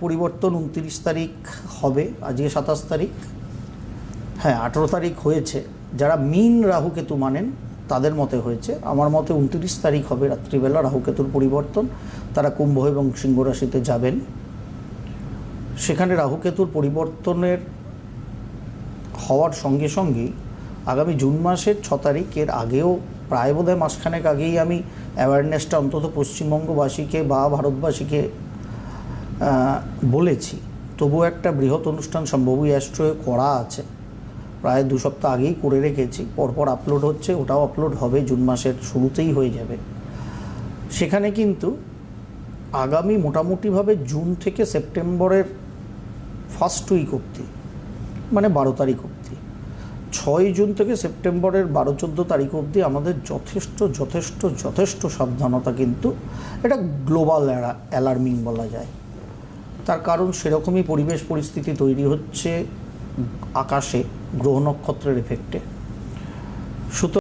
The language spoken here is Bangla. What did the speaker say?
পরিবর্তন উনত্রিশ তারিখ হবে, আজকে সাতাশ তারিখ। হ্যাঁ আঠেরো তারিখ হয়েছে। যারা মিন রাহুকেতু মানেন, তাদের মতে হয়েছে। আমার মতে উনত্রিশ তারিখ হবে রাত্রিবেলা রাহুকেতুর পরিবর্তন। তারা কুম্ভ এবং সিংহ রাশিতে যাবেন। সেখানে রাহুকেতুর পরিবর্তনের হওয়ার সঙ্গে সঙ্গেই আগামী জুন মাসের ছ তারিখের আগেও প্রায় বোধহয় মাসখানেক আগেই আমি অ্যাওয়ারনেসটা অন্তত পশ্চিমবঙ্গবাসীকে বা ভারতবাসীকে বলেছি তবু একটা বৃহৎ অনুষ্ঠান সম্ভবই অ্যাস্ট্রোয়ে করা আছে। প্রায় দু সপ্তাহ আগেই করে রেখেছি, পরপর আপলোড হচ্ছে, ওটাও আপলোড হবে, জুন মাসের শুরুতেই হয়ে যাবে। সেখানে কিন্তু আগামী মোটামুটিভাবে জুন থেকে সেপ্টেম্বরের ফার্স্ট উইক অবধি মানে বারো তারিখ অবধি, ছয় জুন থেকে সেপ্টেম্বরের বারো, চোদ্দ তারিখ অবধি আমাদের যথেষ্ট যথেষ্ট যথেষ্ট সাবধানতা কিন্তু, এটা গ্লোবাল অ্যালার্মিং বলা যায়। তার কারণ সেরকমই পরিবেশ পরিস্থিতি তৈরি হচ্ছে আকাশে গ্রহ নক্ষত্রের এফেক্টে সুতরাং